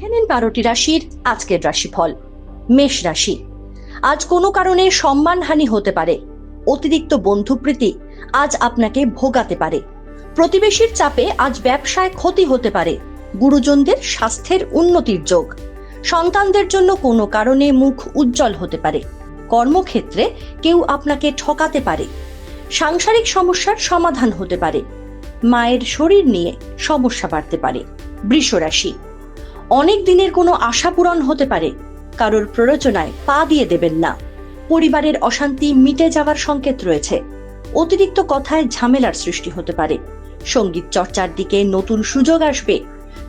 দেখে নিন বারোটি রাশির আজকের রাশিফল, মেষ রাশি। আজ কোনো কারণে সম্মানহানি হতে পারে। অতিরিক্ত বন্ধুপ্রীতি আজ আপনাকে ভোগাতে পারে। প্রতিবেশীর চাপে আজ ব্যবসায় ক্ষতি হতে পারে। গুরুজনদের স্বাস্থ্যের উন্নতির যোগ। সন্তানদের জন্য কোনো কারণে মুখ উজ্জ্বল হতে পারে। কর্মক্ষেত্রে কেউ আপনাকে ঠকাতে পারে। সাংসারিক সমস্যার সমাধান হতে পারে। মায়ের শরীর নিয়ে সমস্যা বাড়তে পারে। বৃষ রাশি অনেক দিনের কোনো আশা পূরণ হতে পারে। কারোর প্ররোচনায় পা দিয়ে দেবেন না। পরিবারের অশান্তি মিটে যাওয়ার সংকেত রয়েছে। অতিরিক্ত কথায় ঝামেলার সৃষ্টি হতে পারে। সংগীত চর্চার দিকে নতুন সুযোগ আসবে।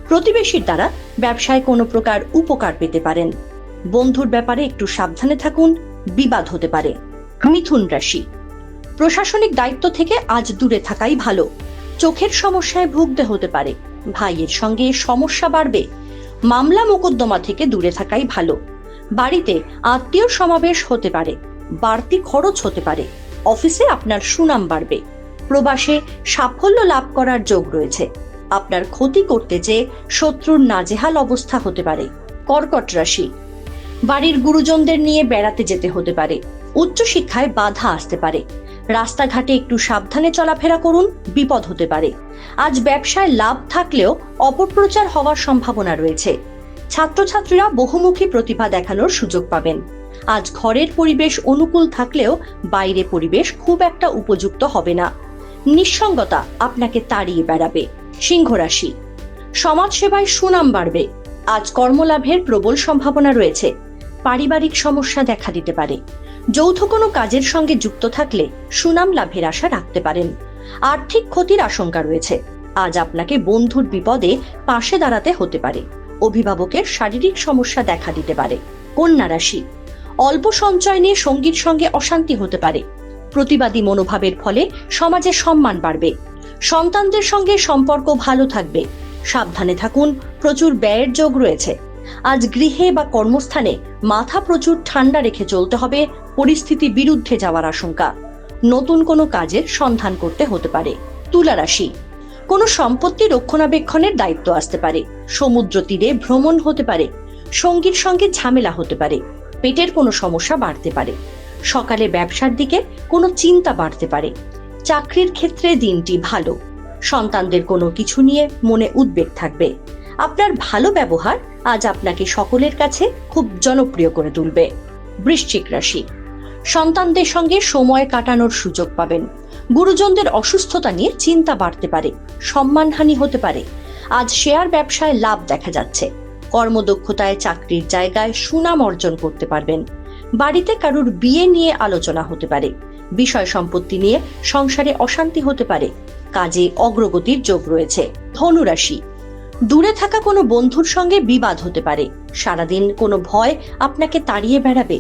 প্রতিবেশীর দ্বারা ব্যবসায় কোনো প্রকার উপকার পেতে পারেন। বন্ধুর ব্যাপারে একটু সাবধানে থাকুন, বিবাদ হতে পারে। মিথুন রাশি। প্রশাসনিক দায়িত্ব থেকে আজ দূরে থাকাই ভালো। চোখের সমস্যায় ভুগতে হতে পারে। ভাইয়ের সঙ্গে সমস্যা বাড়বে। মামলা মোকদ্দমা থেকে দূরে থাকাই ভালো। বাড়িতে আত্মীয় সমাবেশ হতে পারে, বাড়তি খরচ হতে পারে, অফিসে আপনার সুনাম বাড়বে, প্রবাসে সাফল্য লাভ করার যোগ রয়েছে। আপনার ক্ষতি করতে যে শত্রুর নাজেহাল অবস্থা হতে পারে, কর্কট রাশি। বাড়ির গুরুজনদের নিয়ে বেড়াতে যেতে হতে পারে, উচ্চশিক্ষায় বাধা আসতে পারে। রাস্তাঘাটে একটু সাবধানে চলাফেরা করুন, বিপদ হতে পারে। আজ ব্যবসায় লাভ থাকলেও অপপ্রচার হওয়ার সম্ভাবনা রয়েছে। ছাত্রছাত্রীরা বহুমুখী প্রতিভা দেখানোর সুযোগ পাবেন। আজ ঘরের পরিবেশ অনুকূল থাকলেও বাইরে পরিবেশ খুব একটা উপযুক্ত হবে না। নিঃসঙ্গতা আপনাকে তাড়িয়ে বেড়াবে। সিংহ রাশি সমাজসেবায় সুনাম বাড়বে। আজ কর্মলাভের প্রবল সম্ভাবনা রয়েছে। পারিবারিক সমস্যা দেখা দিতে পারে। যৌথ কোনো কাজের সঙ্গে যুক্ত থাকলে সুনাম লাভের আশা রাখতে পারেন। আর্থিক ক্ষতির আশঙ্কা রয়েছে। আজ আপনাকে বন্ধুর বিপদে পাশে দাঁড়াতে হতে পারে। অভিভাবকের শারীরিক সমস্যা দেখা দিতে পারে। কন্যা রাশি। অল্প সঞ্চয় নিয়ে সঙ্গীর সঙ্গে অশান্তি হতে পারে। প্রতিবাদী মনোভাবের ফলে সমাজে সম্মান বাড়বে। সন্তানদের সঙ্গে সম্পর্ক ভালো থাকবে। সাবধানে থাকুন, প্রচুর ব্যয়ের যোগ রয়েছে। আজ গৃহে বা কর্মস্থানে মাথা প্রচুর ঠান্ডা রেখে চলতে হবে পরিস্থিতি বিরুদ্ধে যাওয়ার আশঙ্কা। নতুন কোনো কাজের সন্ধান করতে হতে পারে। তুলা রাশি। কোনো সম্পত্তি রক্ষণাবেক্ষণের দায়িত্ব আসতে পারে। সমুদ্র তীরে ভ্রমণ হতে পারে। সঙ্গীর সঙ্গে ঝামেলা হতে পারে। পেটের কোনো সমস্যা বাড়তে পারে। সকালে ব্যবসার দিকে কোনো চিন্তা বাড়তে পারে। চাকরির ক্ষেত্রে দিনটি ভালো। সন্তানদের কোনো কিছু নিয়ে মনে উদ্বেগ থাকবে। আপনার ভালো ব্যবহার আজ আপনাকে সকলের কাছে খুব জনপ্রিয় করে তুলবে। বৃশ্চিক রাশি। সন্তানদের সঙ্গে সময় কাটানোর সুযোগ পাবেন। গুরুজনদের অসুস্থতা নিয়ে চিন্তা বাড়তে পারে, সম্মানহানি হতে পারে। আজ শেয়ার ব্যবসায় লাভ দেখা যাচ্ছে। কর্মদক্ষতায় চাকরির জায়গায় সুনাম অর্জন করতে পারবেন। বাড়িতে কারুর বিয়ে নিয়ে আলোচনা হতে পারে। বিষয় সম্পত্তি নিয়ে সংসারে অশান্তি হতে পারে। কাজে অগ্রগতির যোগ রয়েছে। ধনুরাশি। দূরে থাকা কোনো বন্ধুর সঙ্গে বিবাদ হতে পারে। সারাদিন কোনো ভয় আপনাকে তাড়িয়ে বেড়াবে।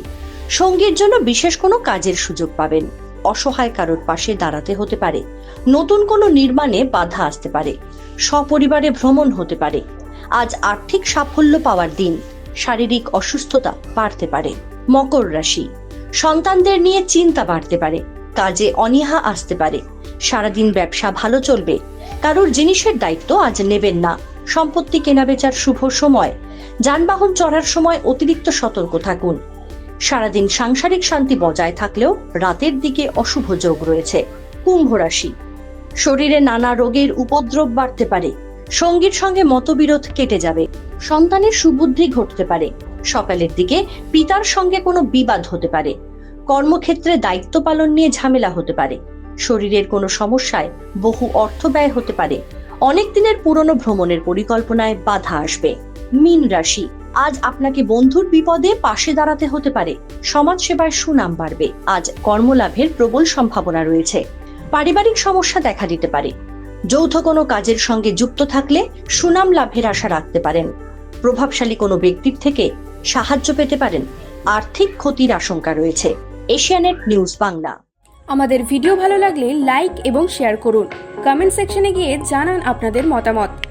সঙ্গীর জন্য বিশেষ কোনো কাজের সুযোগ পাবেন। অসহায় কারোর পাশে দাঁড়াতে হতে পারে। নতুন কোনো নির্মাণে বাধা আসতে পারে। সপরিবারে ভ্রমণ হতে পারে। আজ আর্থিক সাফল্য পাওয়ার দিন। শারীরিক অসুস্থতা বাড়তে পারে। মকর রাশি। সন্তানদের নিয়ে চিন্তা বাড়তে পারে। কাজে অনীহা আসতে পারে। সারাদিন ব্যবসা ভালো চলবে। কারোর জিনিসের দায়িত্ব আজ নেবেন না। সম্পত্তি কেনাবেচার শুভ সময়। যানবাহন চড়ার সময় অতিরিক্ত সতর্ক থাকুন। সারাদিন সাংসারিক শান্তি বজায় থাকলেও রাতের দিকে অশুভ যোগ রয়েছে, কুম্ভ রাশি। শরীরে নানা রোগের উপদ্রব বাড়তে পারে, সঙ্গীর সঙ্গে মতবিরোধ কেটে যাবে, সন্তানের সুবুদ্ধি ঘটতে পারে, সকালের দিকে পিতার সঙ্গে কোনো বিবাদ হতে পারে, কর্মক্ষেত্রে দায়িত্ব পালন নিয়ে ঝামেলা হতে পারে, শরীরের কোনো সমস্যায় বহু অর্থ ব্যয় হতে পারে, অনেক দিনের পুরনো ভ্রমণের পরিকল্পনায় বাধা আসবে। মীন রাশি আজ আপনাকে বন্ধুর বিপদে পাশে দাঁড়াতে হতে পারে। সমাজ সেবায় সুনাম বাড়বে। আজ কর্মলাভের প্রবল সম্ভাবনা রয়েছে। পারিবারিক সমস্যা দেখা দিতে পারে। যৌথ কোনো কাজের সঙ্গে যুক্ত থাকলে সুনাম লাভের আশা রাখতে পারেন। প্রভাবশালী কোনো ব্যক্তির থেকে সাহায্য পেতে পারেন। আর্থিক ক্ষতির আশঙ্কা রয়েছে। এশিয়ানেট নিউজ বাংলা। আমাদের ভিডিও ভালো লাগলে লাইক এবং শেয়ার করুন। কমেন্ট সেকশনে গিয়ে জানান আপনাদের মতামত।